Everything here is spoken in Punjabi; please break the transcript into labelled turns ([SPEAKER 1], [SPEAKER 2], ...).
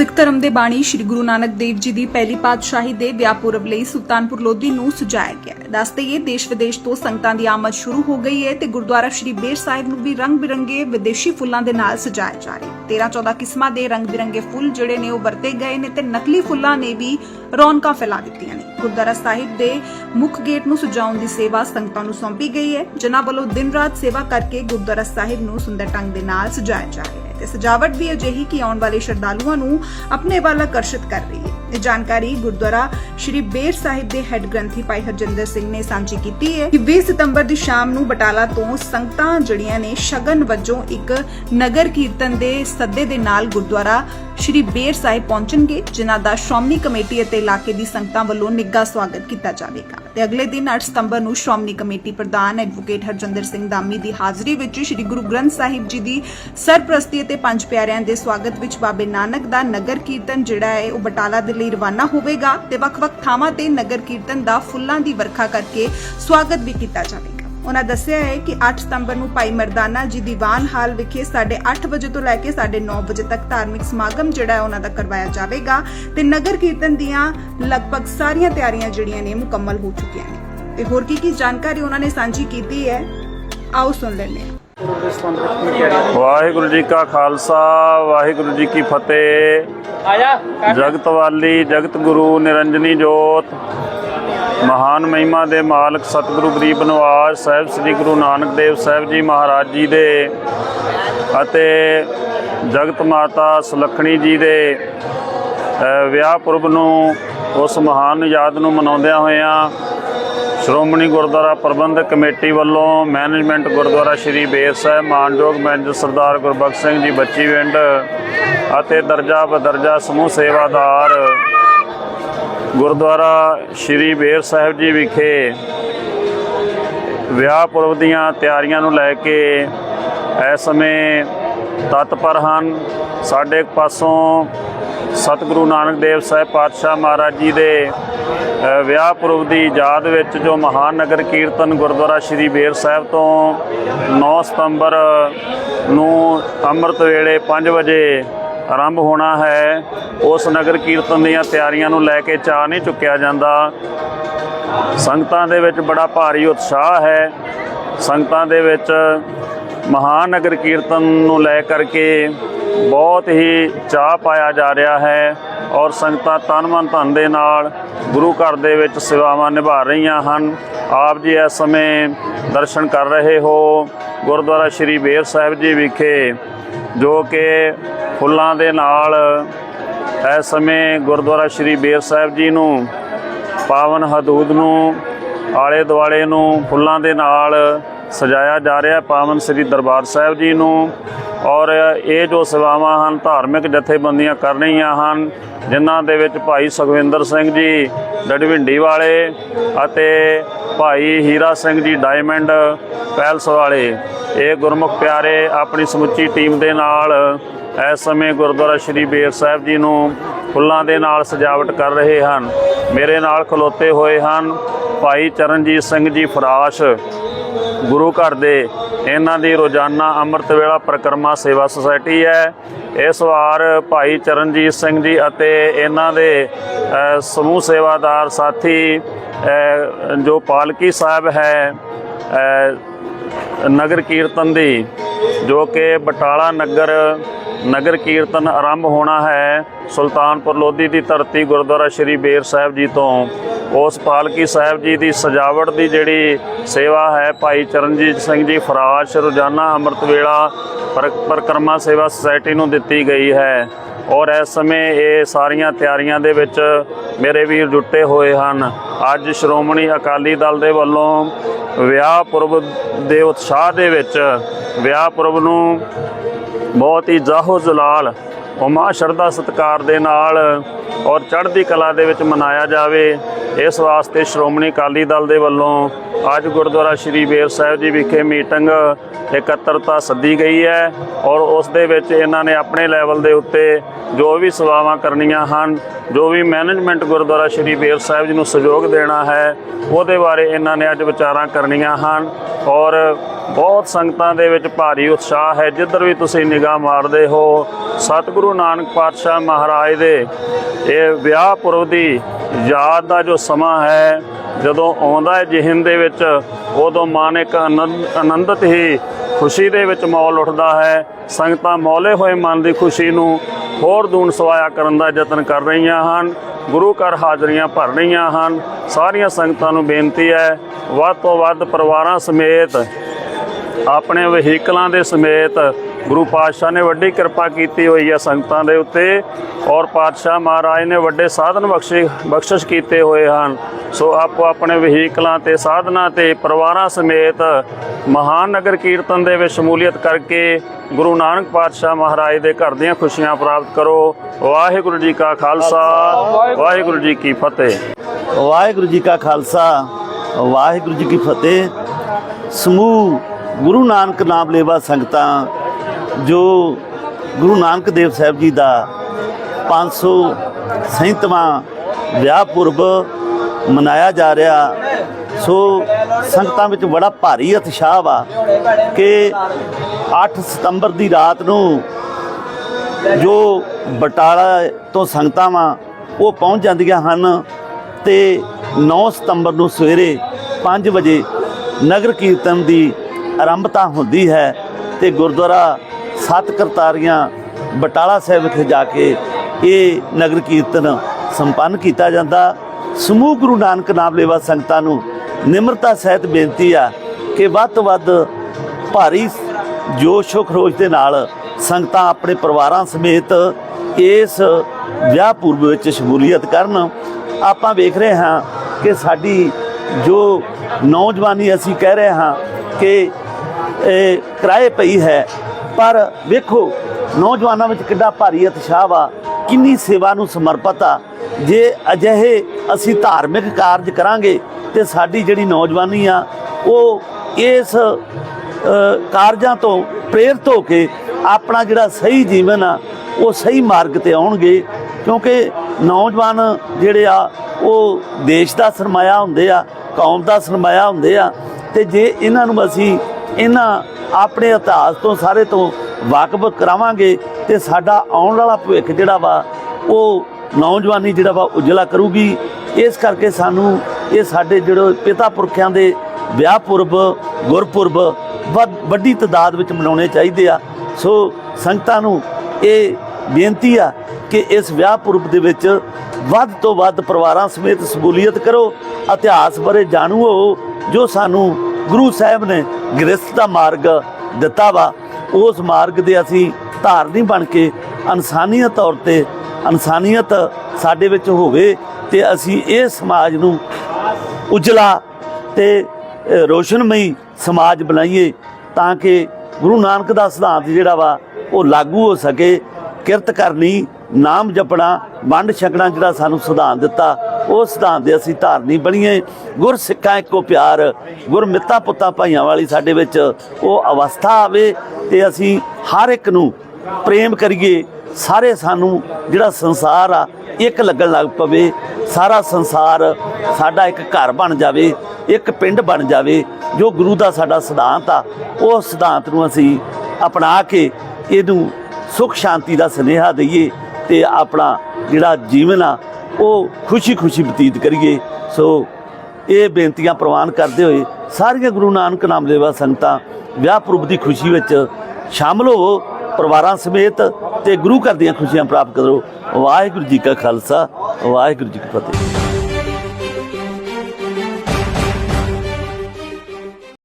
[SPEAKER 1] ਸਿੱਖ ਧਰਮ ਦੇ ਬਾਣੀ ਸ੍ਰੀ ਗੁਰੂ ਨਾਨਕ ਦੇਵ ਜੀ ਦੀ ਪਹਿਲੀ ਪਾਤਸ਼ਾਹੀ ਦੇ ਵਿਆਹ ਪੁਰਬ ਲਈ ਸੁਲਤਾਨਪੁਰ ਲੋਧੀ ਨੂੰ ਸਜਾਇਆ ਗਿਆ ਹੈ। ਦੱਸਦੇ ਇਹ ਦੇਸ਼ ਵਿਦੇਸ਼ ਤੋਂ ਸੰਗਤਾਂ ਦੀ ਆਮਦ ਸ਼ੁਰੂ ਹੋ ਗਈ ਹੈ ਤੇ ਗੁਰਦੁਆਰਾ ਸ੍ਰੀ ਬੇਰ ਸਾਹਿਬ ਨੂੰ ਵੀ ਰੰਗ ਬਿਰੰਗੇ ਵਿਦੇਸ਼ੀ ਫੁੱਲਾਂ ਦੇ ਨਾਲ ਸਜਾਇਆ ਜਾ ਰਿਹਾ ਹੈ। 13 14 ਕਿਸਮਾਂ ਦੇ ਰੰਗ ਬਿਰੰਗੇ ਫੁੱਲ ਜਿਹੜੇ ਨੇ ਉਹ ਵਰਤੇ ਗਏ ਨੇ ਤੇ ਨਕਲੀ ਫੁੱਲਾਂ ਨੇ ਵੀ ਰੌਣਕਾਂ ਫੈਲਾ ਦਿੱਤੀਆਂ ਨੇ। ਗੁਰਦੁਆਰਾ ਸਾਹਿਬ ਦੇ ਮੁੱਖ ਗੇਟ ਨੂੰ ਸਜਾਉਣ ਦੀ ਸੇਵਾ ਸੰਗਤਾਂ ਨੂੰ ਸੌਂਪੀ ਗਈ ਹੈ। ਜਿਨ੍ਹਾਂ ਵੱਲੋਂ ਦਿਨ ਰਾਤ ਸੇਵਾ ਕਰਕੇ ਗੁਰਦੁਆਰਾ ਸਾਹਿਬ ਨੂੰ ਸੁੰਦਰ ਢੰਗ ਦੇ ਨਾਲ ਸਜਾਇਆ ਜਾ ਰਿਹਾ ਹੈ। ਤੇ ਸਜਾਵਟ ਵੀ ਅਜਿਹੀ ਕਿ ਆਉਣ ਵਾਲੇ ਸ਼ਰਧਾਲੂਆਂ ਨੂੰ ਆਪਣੇ ਵੱਲ ਆਕਰਸ਼ਿਤ ਕਰ ਰਹੀ ਹੈ। ਇਹ ਜਾਣਕਾਰੀ ਗੁਰਦੁਆਰਾ ਸ਼੍ਰੀ ਬੇਰ ਸਾਹਿਬ ਦੇ ਹੈੱਡ ਗ੍ਰੰਥੀ ਭਾਈ ਹਰਜਿੰਦਰ ਸਿੰਘ ਨੇ ਸਾਂਝੀ ਕੀਤੀ ਹੈ ਕਿ 20 ਸਤੰਬਰ ਦੀ ਸ਼ਾਮ ਨੂੰ ਬਟਾਲਾ ਤੋਂ ਸੰਗਤਾਂ ਜੜੀਆਂ ਨੇ ਸ਼ਗਨ ਵਜੋਂ ਇੱਕ ਨਗਰ ਕੀਰਤਨ ਦੇ ਸੱਦੇ ਦੇ ਨਾਲ ਗੁਰਦੁਆਰਾ ਸ਼੍ਰੀ ਬੇਰ ਸਾਹਿਬ ਪਹੁੰਚਣਗੇ, ਜਿਨ੍ਹਾਂ ਦਾ ਸ਼੍ਰੋਮਣੀ ਕਮੇਟੀ ਅਤੇ ਇਲਾਕੇ ਦੀ ਸੰਗਤਾਂ ਵੱਲੋਂ ਨਿੱਘਾ ਸਵਾਗਤ ਕੀਤਾ ਜਾਵੇਗਾ। ਤੇ ਅਗਲੇ ਦਿਨ 8 ਸਤੰਬਰ ਨੂੰ ਸ਼੍ਰੋਮਣੀ ਕਮੇਟੀ ਪ੍ਰਧਾਨ ਐਡਵੋਕੇਟ ਹਰਜਿੰਦਰ ਸਿੰਘ ਦਾਮੀ ਦੀ ਹਾਜ਼ਰੀ ਵਿੱਚ ਸ਼੍ਰੀ ਗੁਰੂ ਗ੍ਰੰਥ ਸਾਹਿਬ ਜੀ ਦੀ ਸਰਪ੍ਰਸਤੀ ਅਤੇ ਪੰਜ ਪਿਆਰਿਆਂ ਦੇ ਸਵਾਗਤ ਵਿੱਚ ਬਾਬੇ ਨਾਨਕ ਦਾ ਨਗਰ ਕੀਰਤਨ ਜਿਹੜਾ ਹੈ ਉਹ ਬਟਾਲਾ ਦੇ ਲਈ ਰਵਾਨਾ ਹੋਵੇਗਾ ਤੇ ਵੱਖ-ਵੱਖ ਥਾਵਾਂ ਤੇ ਨਗਰ ਕੀਰਤਨ ਦਾ ਫੁੱਲਾਂ ਦੀ ਵਰਖਾ ਕਰਕੇ ਸਵਾਗਤ ਵੀ ਕੀਤਾ ਜਾਵੇਗਾ। ਉਹਨਾਂ ਦੱਸਿਆ ਹੈ ਕਿ 8 ਸਤੰਬਰ ਨੂੰ ਭਾਈ ਮਰਦਾਨਾ ਜੀ ਦੀਵਾਨ ਹਾਲ ਵਿਖੇ 8:30 ਵਜੇ ਤੋਂ ਲੈ ਕੇ 9:30 ਵਜੇ ਤੱਕ ਧਾਰਮਿਕ ਸਮਾਗਮ ਜਿਹੜਾ ਹੈ, ਉਹਨਾਂ ਦਾ ਕਰਵਾਇਆ ਜਾਵੇਗਾ ਤੇ ਨਗਰ ਕੀਰਤਨ ਦੀਆਂ ਲਗਭਗ ਸਾਰੀਆਂ ਤਿਆਰੀਆਂ ਜਿਹੜੀਆਂ ਨੇ ਮੁਕੰਮਲ ਹੋ ਚੁੱਕੀਆਂ ਨੇ। ਤੇ ਹੋਰ ਕੀ ਕੀ ਜਾਣਕਾਰੀ ਉਹਨਾਂ ਨੇ ਸਾਂਝੀ ਕੀਤੀ ਹੈ? ਆਓ ਸੁਣ ਲੈਂਦੇ ਹਾਂ।
[SPEAKER 2] ਵਾਹਿਗੁਰੂ ਜੀ ਕਾ ਖਾਲਸਾ ਵਾਹਿਗੁਰੂ ਜੀ ਕੀ ਫਤਿਹ।
[SPEAKER 3] ਆਜਾ
[SPEAKER 2] ਜਗਤ ਵਾਲੀ ਜਗਤ ਗੁਰੂ ਨਿਰੰਜਨੀ ਜੋਤ ਮਹਾਨ ਮਹਿਮਾ ਦੇ ਮਾਲਕ ਸਤਿਗੁਰੂ ਗਰੀਬ ਨਿਵਾਸ ਸਾਹਿਬ ਸ੍ਰੀ ਗੁਰੂ ਨਾਨਕ ਦੇਵ ਸਾਹਿਬ ਜੀ ਮਹਾਰਾਜ ਜੀ ਦੇ ਅਤੇ ਜਗਤ ਮਾਤਾ ਸੁਲੱਖਣੀ ਜੀ ਦੇ ਵਿਆਹ ਪੁਰਬ ਨੂੰ ਉਸ ਮਹਾਨ ਯਾਦ ਨੂੰ ਮਨਾਉਂਦਿਆਂ ਹੋਇਆਂ ਸ਼੍ਰੋਮਣੀ ਗੁਰਦੁਆਰਾ ਪ੍ਰਬੰਧਕ ਕਮੇਟੀ ਵੱਲੋਂ ਮੈਨੇਜਮੈਂਟ ਗੁਰਦੁਆਰਾ ਸ਼੍ਰੀ ਬੇਰ ਸਾਹਿਬ ਮਾਨਯੋਗ ਮੈਨੇਜਰ ਸਰਦਾਰ ਗੁਰਬਖਸ਼ ਸਿੰਘ ਜੀ ਬੱਚੀ ਬੱਚੀਵਿੰਡ ਅਤੇ ਦਰਜਾ ਬਦਰਜਾ ਸਮੂਹ ਸੇਵਾਦਾਰ ਗੁਰਦੁਆਰਾ ਸ਼੍ਰੀ ਬੇਰ ਸਾਹਿਬ ਜੀ ਵਿਖੇ ਵਿਆਹ ਪੁਰਬ ਦੀਆਂ ਤਿਆਰੀਆਂ ਨੂੰ ਲੈ ਕੇ ਇਸ ਸਮੇਂ ਤਤਪਰ ਹਨ। ਸਾਡੇ ਪਾਸੋਂ ਸਤਿਗੁਰੂ ਨਾਨਕ ਦੇਵ ਸਾਹਿਬ ਪਾਤਸ਼ਾਹ ਮਹਾਰਾਜ ਜੀ ਦੇ ਵਿਆਹ ਪੁਰਬ ਦੀ ਯਾਦ ਵਿੱਚ ਜੋ ਮਹਾਨ ਨਗਰ ਕੀਰਤਨ ਗੁਰਦੁਆਰਾ ਸ਼੍ਰੀ ਬੇਰ ਸਾਹਿਬ ਤੋਂ 9 ਸਤੰਬਰ ਨੂੰ ਅੰਮ੍ਰਿਤ ਵੇਲੇ 5 ਵਜੇ ਆਰੰਭ ਹੋਣਾ ਹੈ, ਉਸ ਨਗਰ ਕੀਰਤਨ ਦੀਆਂ ਤਿਆਰੀਆਂ ਨੂੰ ਲੈ ਕੇ ਚਾਹ ਨਹੀਂ ਚੁੱਕਿਆ ਜਾਂਦਾ। ਸੰਗਤਾਂ ਦੇ ਵਿੱਚ ਬੜਾ ਭਾਰੀ ਉਤਸ਼ਾਹ ਹੈ। ਸੰਗਤਾਂ ਦੇ ਵਿੱਚ ਮਹਾਨ ਨਗਰ ਕੀਰਤਨ ਨੂੰ ਲੈ ਕਰਕੇ ਬਹੁਤ ਹੀ ਚਾਹ ਪਾਇਆ ਜਾ ਰਿਹਾ ਹੈ ਔਰ ਸੰਗਤਾਂ ਤਨ ਮਨ ਧਨ ਦੇ ਨਾਲ ਗੁਰੂ ਘਰ ਦੇ ਵਿੱਚ ਸੇਵਾਵਾਂ ਨਿਭਾ ਰਹੀਆਂ ਹਨ। ਆਪ ਜੀ ਇਸ ਸਮੇਂ ਦਰਸ਼ਨ ਕਰ ਰਹੇ ਹੋ ਗੁਰਦੁਆਰਾ ਸ਼੍ਰੀ ਬੇਰ ਸਾਹਿਬ ਜੀ ਵਿਖੇ, ਜੋ ਕਿ ਫੁੱਲਾਂ ਦੇ ਨਾਲ ਇਸ ਸਮੇਂ ਗੁਰਦੁਆਰਾ ਸ਼੍ਰੀ ਬੇਰ ਸਾਹਿਬ ਜੀ ਨੂੰ, ਪਾਵਨ ਹਦੂਦ ਨੂੰ ਆਲੇ ਦੁਆਲੇ ਨੂੰ ਫੁੱਲਾਂ ਦੇ ਨਾਲ ਸਜਾਇਆ ਜਾ ਰਿਹਾ ਪਾਵਨ ਸ੍ਰੀ ਦਰਬਾਰ ਸਾਹਿਬ ਜੀ ਨੂੰ। ਔਰ ਇਹ ਜੋ ਸੇਵਾਵਾਂ ਹਨ, ਧਾਰਮਿਕ ਜਥੇਬੰਦੀਆਂ ਕਰ ਰਹੀਆਂ ਹਨ, ਜਿਨ੍ਹਾਂ ਦੇ ਵਿੱਚ ਭਾਈ ਸੁਖਵਿੰਦਰ ਸਿੰਘ ਜੀ ਡੜਵਿੰਡੀ ਵਾਲੇ ਅਤੇ ਭਾਈ ਹੀਰਾ ਸਿੰਘ ਜੀ ਡਾਇਮੰਡ ਪੈਲਸ ਵਾਲੇ। ਇਹ ਗੁਰਮੁਖ ਪਿਆਰੇ ਆਪਣੀ ਸਮੁੱਚੀ ਟੀਮ ਦੇ ਨਾਲ ਇਸ ਸਮੇਂ ਗੁਰਦੁਆਰਾ ਸ਼੍ਰੀ ਬੇਰ ਸਾਹਿਬ ਜੀ ਨੂੰ ਫੁੱਲਾਂ ਦੇ ਨਾਲ ਸਜਾਵਟ ਕਰ ਰਹੇ ਹਨ। ਮੇਰੇ ਨਾਲ ਖਲੋਤੇ ਹੋਏ ਹਨ ਭਾਈ ਚਰਨਜੀਤ ਸਿੰਘ ਜੀ ਫਰਾਸ਼। ਗੁਰੂ ਘਰ ਦੇ ਇਹਨਾਂ ਦੀ ਰੋਜ਼ਾਨਾ ਅੰਮ੍ਰਿਤ ਵੇਲਾ ਪ੍ਰਕਰਮਾ ਸੇਵਾ ਸੁਸਾਇਟੀ ਹੈ। ਇਸ ਵਾਰ ਭਾਈ ਚਰਨਜੀਤ ਸਿੰਘ ਜੀ ਅਤੇ ਇਹਨਾਂ ਦੇ ਸਮੂਹ ਸੇਵਾਦਾਰ ਸਾਥੀ ਜੋ ਪਾਲਕੀ ਸਾਹਿਬ ਹੈ ਨਗਰ ਕੀਰਤਨ ਦੀ, ਜੋ ਕਿ ਬਟਾਲਾ ਨਗਰ ਨਗਰ ਕੀਰਤਨ ਆਰੰਭ ਹੋਣਾ ਹੈ ਸੁਲਤਾਨਪੁਰ ਲੋਧੀ ਦੀ ਧਰਤੀ ਗੁਰਦੁਆਰਾ ਸ਼੍ਰੀ ਬੇਰ ਸਾਹਿਬ ਜੀ ਤੋਂ। ਉਸ ਪਾਲਕੀ ਸਾਹਿਬ ਜੀ ਦੀ ਸਜਾਵਟ ਦੀ ਜਿਹੜੀ ਸੇਵਾ ਹੈ, ਭਾਈ ਚਰਨਜੀਤ ਸਿੰਘ ਜੀ ਫਰਾਸ਼ ਰੋਜ਼ਾਨਾ ਅੰਮ੍ਰਿਤ ਵੇਲਾ ਪਰ- ਪਰਿਕਰਮਾ ਸੇਵਾ ਸੁਸਾਇਟੀ ਨੂੰ ਦਿੱਤੀ ਗਈ ਹੈ। ਔਰ ਇਸ ਸਮੇਂ ਇਹ ਸਾਰੀਆਂ ਤਿਆਰੀਆਂ ਦੇ ਵਿੱਚ ਮੇਰੇ ਵੀਰ ਜੁਟੇ ਹੋਏ ਹਨ। ਅੱਜ ਸ਼੍ਰੋਮਣੀ ਅਕਾਲੀ ਦਲ ਦੇ ਵੱਲੋਂ ਵਿਆਹ ਪੁਰਬ ਦੇ ਉਤਸ਼ਾਹ ਦੇ ਵਿੱਚ ਵਿਆਹ ਪੁਰਬ ਨੂੰ ਬਹੁਤ ਹੀ ਜਾਹੋ ਜਲਾਲ ਉਮਾ ਸ਼ਰਧਾ ਸਤਕਾਰ ਦੇ ਨਾਲ ਔਰ ਚੜ੍ਹਦੀ ਕਲਾ ਦੇ ਵਿੱਚ ਮਨਾਇਆ ਜਾਵੇ, ਇਸ ਵਾਸਤੇ ਸ਼੍ਰੋਮਣੀ ਅਕਾਲੀ ਦਲ ਦੇ ਵੱਲੋਂ ਅੱਜ ਗੁਰਦੁਆਰਾ ਸ਼੍ਰੀ ਬੇਰ ਸਾਹਿਬ ਜੀ ਵਿਖੇ ਮੀਟਿੰਗ ਇਕੱਤਰਤਾ ਸੱਦੀ ਗਈ ਹੈ ਔਰ ਉਸ ਦੇ ਵਿੱਚ ਇਹਨਾਂ ਨੇ ਆਪਣੇ ਲੈਵਲ ਦੇ ਉੱਤੇ ਜੋ ਵੀ ਸੇਵਾਵਾਂ ਕਰਨੀਆਂ ਹਨ, ਜੋ ਵੀ ਮੈਨੇਜਮੈਂਟ ਗੁਰਦੁਆਰਾ ਸ਼੍ਰੀ ਬੇਰ ਸਾਹਿਬ ਜੀ ਨੂੰ ਸਹਿਯੋਗ ਦੇਣਾ ਹੈ, ਉਹਦੇ ਬਾਰੇ ਇਹਨਾਂ ਨੇ ਅੱਜ ਵਿਚਾਰਾਂ ਕਰਨੀਆਂ ਹਨ ਔਰ ਬਹੁਤ ਸੰਗਤਾਂ ਦੇ ਵਿੱਚ ਭਾਰੀ ਉਤਸ਼ਾਹ ਹੈ। ਜਿੱਧਰ ਵੀ ਤੁਸੀਂ ਨਿਗਾਹ ਮਾਰਦੇ ਹੋ, ਸਤਿਗੁਰੂ ਨਾਨਕ ਪਾਤਸ਼ਾਹ ਮਹਾਰਾਜ ਦੇ ਇਹ ਵਿਆਹ ਪੁਰਬ ਦੀ ਯਾਦ ਦਾ ਜੋ ਸਮਾਂ ਹੈ, ਜਦੋਂ ਆਉਂਦਾ ਹੈ ਜਿਹਨ ਦੇ ਵਿੱਚ, ਉਦੋਂ ਮਨ ਇੱਕ ਆਨੰਦ ਆਨੰਦਿਤ ਹੀ ਖੁਸ਼ੀ ਦੇ ਵਿੱਚ ਮੌਲ ਉੱਠਦਾ ਹੈ। ਸੰਗਤਾਂ ਮੌਲੇ ਹੋਏ ਮਨ ਦੀ ਖੁਸ਼ੀ ਨੂੰ ਹੋਰ ਦੂਣ ਸਵਾਇਆ ਕਰਨ ਦਾ ਯਤਨ ਕਰ ਰਹੀਆਂ ਹਨ। ਗੁਰੂ ਘਰ ਹਾਜ਼ਰੀਆਂ ਭਰ ਰਹੀਆਂ ਹਨ। ਸਾਰੀਆਂ ਸੰਗਤਾਂ ਨੂੰ ਬੇਨਤੀ ਹੈ, ਵੱਧ ਤੋਂ ਵੱਧ ਪਰਿਵਾਰਾਂ ਸਮੇਤ ਆਪਣੇ ਵਹੀਕਲਾਂ ਦੇ ਸਮੇਤ ਗੁਰੂ ਪਾਤਸ਼ਾਹ ਨੇ ਵੱਡੀ ਕਿਰਪਾ ਕੀਤੀ ਹੋਈ ਹੈ ਸੰਗਤਾਂ ਦੇ ਉੱਤੇ ਔਰ ਪਾਤਸ਼ਾਹ ਮਹਾਰਾਜ ਨੇ ਵੱਡੇ ਸਾਧਨ ਬਖਸ਼ੇ, ਬਖਸ਼ਿਸ਼ ਕੀਤੇ ਹੋਏ ਹਨ। ਸੋ ਆਪੋ ਆਪਣੇ ਵਹੀਕਲਾਂ ਤੇ ਸਾਧਨਾਂ ਤੇ ਪਰਿਵਾਰਾਂ ਸਮੇਤ ਮਹਾਨ ਨਗਰ ਕੀਰਤਨ ਦੇ ਵਿੱਚ ਸ਼ਮੂਲੀਅਤ ਕਰਕੇ ਗੁਰੂ ਨਾਨਕ ਪਾਤਸ਼ਾਹ ਮਹਾਰਾਜ ਦੇ ਘਰ ਦੀਆਂ ਖੁਸ਼ੀਆਂ ਪ੍ਰਾਪਤ ਕਰੋ। ਵਾਹਿਗੁਰੂ ਜੀ ਕਾ ਖਾਲਸਾ, ਵਾਹਿਗੁਰੂ ਜੀ ਕੀ ਫਤਿਹ।
[SPEAKER 3] ਵਾਹਿਗੁਰੂ ਜੀ ਕਾ ਖਾਲਸਾ, ਵਾਹਿਗੁਰੂ ਜੀ ਕੀ ਫਤਿਹ। ਸਮੂਹ ਗੁਰੂ ਨਾਨਕ ਨਾਮ ਲੇਵਾ ਸੰਗਤਾਂ, ਜੋ ਗੁਰੂ ਨਾਨਕ ਦੇਵ ਸਾਹਿਬ ਜੀ ਦਾ 537ਵਾਂ ਵਿਆਹ ਪੁਰਬ ਮਨਾਇਆ ਜਾ ਰਿਹਾ, ਸੋ ਸੰਗਤਾਂ ਵਿੱਚ ਬੜਾ ਭਾਰੀ ਉਤਸ਼ਾਹ ਵਾ ਕਿ 8 ਸਤੰਬਰ ਦੀ ਰਾਤ ਨੂੰ ਜੋ ਬਟਾਲਾ ਤੋਂ ਸੰਗਤਾਂ ਵਾ, ਉਹ ਪਹੁੰਚ ਜਾਂਦੀਆਂ ਹਨ ਤੇ 9 ਸਤੰਬਰ ਨੂੰ ਸਵੇਰੇ 5 ਵਜੇ ਨਗਰ ਕੀਰਤਨ ਦੀ ਆਰੰਭਤਾ ਹੁੰਦੀ ਹੈ ਤੇ ਗੁਰਦੁਆਰਾ ਸੱਤ ਕਰਤਾਰੀਆਂ ਬਟਾਲਾ ਸਾਹਿਬ ਵਿਖੇ ਜਾ ਕੇ ਇਹ ਨਗਰ ਕੀਰਤਨ ਸੰਪੰਨ ਕੀਤਾ ਜਾਂਦਾ। ਸਮੂਹ ਗੁਰੂ ਨਾਨਕ ਨਾਮ ਲੇਵਾ ਸੰਗਤਾਂ ਨੂੰ ਨਿਮਰਤਾ ਸਹਿਤ ਬੇਨਤੀ ਆ ਕਿ ਵੱਧ ਤੋਂ ਵੱਧ ਭਾਰੀ ਜੋਸ਼ ਖਰੋਸ਼ ਦੇ ਨਾਲ ਸੰਗਤਾਂ ਆਪਣੇ ਪਰਿਵਾਰਾਂ ਸਮੇਤ ਇਸ ਵਿਆਹ ਪੂਰਬ ਵਿੱਚ ਸ਼ਮੂਲੀਅਤ ਕਰਨ। ਆਪਾਂ ਵੇਖ ਰਹੇ ਹਾਂ ਕਿ ਸਾਡੀ ਜੋ ਨੌਜਵਾਨੀ ਅਸੀਂ ਕਹਿ ਰਹੇ ਹਾਂ ਕਿ ਕਿਰਾਏ ਪਈ ਹੈ। ਪਰ ਵੇਖੋ, ਨੌਜਵਾਨਾਂ ਵਿੱਚ ਕਿੰਨਾ ਭਾਰੀ ਉਤਸ਼ਾਹ ਆ। ਕਿੰਨੀ ਸੇਵਾ ਨੂੰ ਸਮਰਪਿਤ ਆ। ਜੇ ਅਜਿਹੇ ਅਸੀਂ ਧਾਰਮਿਕ ਕਾਰਜ ਕਰਾਂਗੇ ਤੇ ਸਾਡੀ ਜਿਹੜੀ ਨੌਜਵਾਨੀ ਆ, ਉਹ ਇਸ ਕਾਰਜਾਂ ਤੋਂ ਪ੍ਰੇਰਿਤ ਹੋ ਕੇ ਆਪਣਾ ਜਿਹੜਾ ਸਹੀ ਜੀਵਨ ਆ, ਉਹ ਸਹੀ ਮਾਰਗ ਤੇ ਆਉਣਗੇ। ਕਿਉਂਕਿ ਨੌਜਵਾਨ ਜਿਹੜੇ ਆ, ਉਹ ਦੇਸ਼ ਦਾ ਸਰਮਾਇਆ ਹੁੰਦੇ ਆ, ਕੌਮ ਦਾ ਸਰਮਾਇਆ ਹੁੰਦੇ ਆ। ਤੇ ਜੇ ਇਹਨਾਂ ਨੂੰ ਅਸੀਂ ਇਹਨਾਂ ਆਪਣੇ ਇਤਿਹਾਸ ਤੋਂ, ਸਾਰੇ ਤੋਂ ਵਾਕਫ ਕਰਾਵਾਂਗੇ ਤੇ ਸਾਡਾ ਆਉਣ ਵਾਲਾ ਭਵਿੱਖ ਜਿਹੜਾ ਵਾ, ਉਹ ਨੌਜਵਾਨੀ ਜਿਹੜਾ ਵਾ, ਉਜਲਾ ਕਰੂਗੀ। ਇਸ ਕਰਕੇ ਸਾਨੂੰ ਇਹ ਸਾਡੇ ਜਿਹੜੇ ਪਿਤਾ ਪੁਰਖਿਆਂ ਦੇ ਵਿਆਹ ਪੁਰਬ, ਗੁਰਪੁਰਬ ਵੱਧ- ਵੱਡੀ ਤਦਾਦ ਵਿੱਚ ਮਨਾਉਣੇ ਚਾਹੀਦੇ ਆ। ਸੋ ਸੰਗਤਾਂ ਨੂੰ ਇਹ ਬੇਨਤੀ ਆ ਕਿ ਇਸ ਵਿਆਹ ਪੁਰਬ ਦੇ ਵਿੱਚ ਵੱਧ ਤੋਂ ਵੱਧ ਪਰਿਵਾਰਾਂ ਸਮੇਤ ਸਬੂਲੀਅਤ ਕਰੋ, ਇਤਿਹਾਸ ਬਾਰੇ ਜਾਣੂ ਹੋ ਜੋ ਸਾਨੂੰ ਗੁਰੂ ਸਾਹਿਬ ਨੇ ਗ੍ਰਸਥ ਦਾ ਮਾਰਗ ਦਿੱਤਾ ਵਾ, ਉਸ ਮਾਰਗ ਦੇ ਅਸੀਂ ਧਾਰਨੀ ਬਣ ਕੇ ਇਨਸਾਨੀਅਤ ਤੌਰ ਤੇ ਇਨਸਾਨੀਅਤ ਸਾਡੇ ਵਿੱਚ ਹੋਵੇ ਤੇ ਅਸੀਂ ਇਹ ਸਮਾਜ ਨੂੰ ਉਜਲਾ ਤੇ ਰੋਸ਼ਨਮਈ ਸਮਾਜ ਬਣਾਈਏ ਤਾਂ ਕਿ ਗੁਰੂ ਨਾਨਕ ਦਾ ਸਿਧਾਂਤ ਜਿਹੜਾ ਵਾ, ਉਹ ਲਾਗੂ ਹੋ ਸਕੇ। ਕਿਰਤ ਕਰਨੀ, ਨਾਮ ਜਪਣਾ, ਵੰਡ ਛਕਣਾ ਜਿਹੜਾ ਸਾਨੂੰ ਸਿਧਾਂਤ ਦਿੱਤਾ ਉਹ ਸਿਧਾਂਤ ਦੇ ਅਸੀਂ ਧਾਰਨੀ ਬਣੀਏ ਗੁਰ ਸਿੱਖਾਂ ਇੱਕੋ ਪਿਆਰ ਗੁਰ ਮਿੱਤਾ ਪੁੱਤਾਂ ਭਾਈਆਂ ਵਾਲੀ ਸਾਡੇ ਵਿੱਚ ਉਹ ਅਵਸਥਾ ਆਵੇ ਤੇ ਅਸੀਂ ਹਰ ਇੱਕ ਨੂੰ ਪ੍ਰੇਮ ਕਰੀਏ। ਸਾਰੇ ਸਾਨੂੰ ਜਿਹੜਾ ਸੰਸਾਰ ਆ, ਇੱਕ ਲੱਗਣ ਲੱਗ ਪਵੇ। ਸਾਰਾ ਸੰਸਾਰ ਸਾਡਾ ਇੱਕ ਘਰ ਬਣ ਜਾਵੇ, ਇੱਕ ਪਿੰਡ ਬਣ ਜਾਵੇ। ਜੋ ਗੁਰੂ ਦਾ ਸਾਡਾ ਸਿਧਾਂਤ ਆ ਉਹ ਸਿਧਾਂਤ ਨੂੰ ਅਸੀਂ ਅਪਣਾ ਕੇ ਇਹਨੂੰ ਸੁਖ ਸ਼ਾਂਤੀ ਦਾ ਸੁਨੇਹਾ ਦਈਏ ਤੇ ਆਪਣਾ ਜਿਹੜਾ ਜੀਵਨ ਆ ਉਹ ਖੁਸ਼ੀ-ਖੁਸ਼ੀ ਬਤੀਤ ਕਰੀਏ। ਸੋ ਇਹ ਬੇਨਤੀਆਂ ਪ੍ਰਵਾਨ ਕਰਦੇ ਹੋਏ ਸਾਰੀਆਂ ਗੁਰੂ ਨਾਨਕ ਨਾਮ ਲੇਵਾ ਸੰਗਤਾਂ ਵਿਆਹ ਪੁਰਬ ਦੀ ਖੁਸ਼ੀ ਵਿੱਚ ਸ਼ਾਮਲ ਹੋਵੋ, ਪਰਿਵਾਰਾਂ ਸਮੇਤ ਤੇ ਗੁਰੂ ਘਰ ਦੀਆਂ ਖੁਸ਼ੀਆਂ ਪ੍ਰਾਪਤ ਕਰੋ। ਵਾਹਿਗੁਰੂ ਜੀ ਕਾ ਖਾਲਸਾ, ਵਾਹਿਗੁਰੂ ਜੀ ਕੀ ਫਤਿਹ।